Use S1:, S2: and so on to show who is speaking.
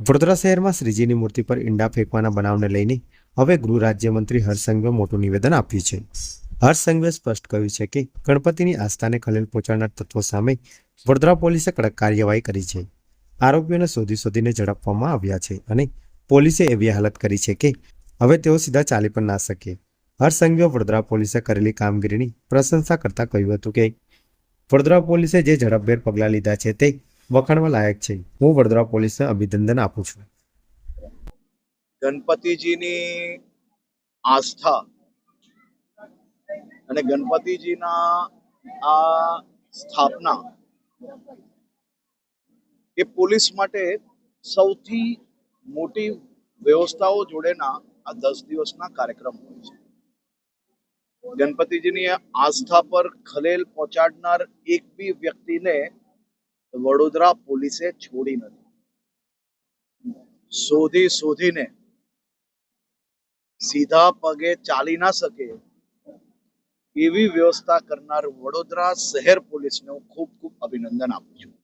S1: વડોદરા શહેરમાં શ્રીજીની મૂર્તિ પર ઈંડા ફેંકવાના બનાવને લઈને હવે ગૃહ રાજ્યમંત્રી હર્ષ સંઘવીએ મોટું નિવેદન આપ્યું છે. હર્ષ સ્પષ્ટ કહ્યું છે કે ગણપતિની આસ્થાને ખલેલ પહોંચાડનાર તત્વો સામે વડોદરા પોલીસે કડક કાર્યવાહી કરી છે. આરોપીઓને શોધી શોધીને ઝડપવામાં આવ્યા છે અને પોલીસે એવી હાલત કરી છે કે હવે તેઓ સીધા ચાલી પણ ના શકે. હર્ષ સંઘવીએ વડોદરા પોલીસે કરેલી કામગીરીની પ્રશંસા કરતા કહ્યું હતું કે વડોદરા પોલીસે જે ઝડપભેર પગલાં લીધા છે તે વખાણવા લાયક છે. હું વડોદરા પોલીસને અભિનંદન આપું છું.
S2: ગણપતિજીની આસ્થા અને ગણપતિજીના આ સ્થાપના એ પોલીસ માટે સૌથી મોટી વ્યવસ્થાઓ જોડેના આ દસ દિવસના કાર્યક્રમ હોય છે. ગણપતિજીની આસ્થા પર ખલેલ પહોંચાડનાર એક બી વ્યક્તિને વડોદરા પોલીસે છોડી નથી. શોધી શોધીને સીધા પગે ચાલી ના શકે એવી વ્યવસ્થા કરનાર વડોદરા શહેર પોલીસને હું ખૂબ ખૂબ અભિનંદન આપું છું.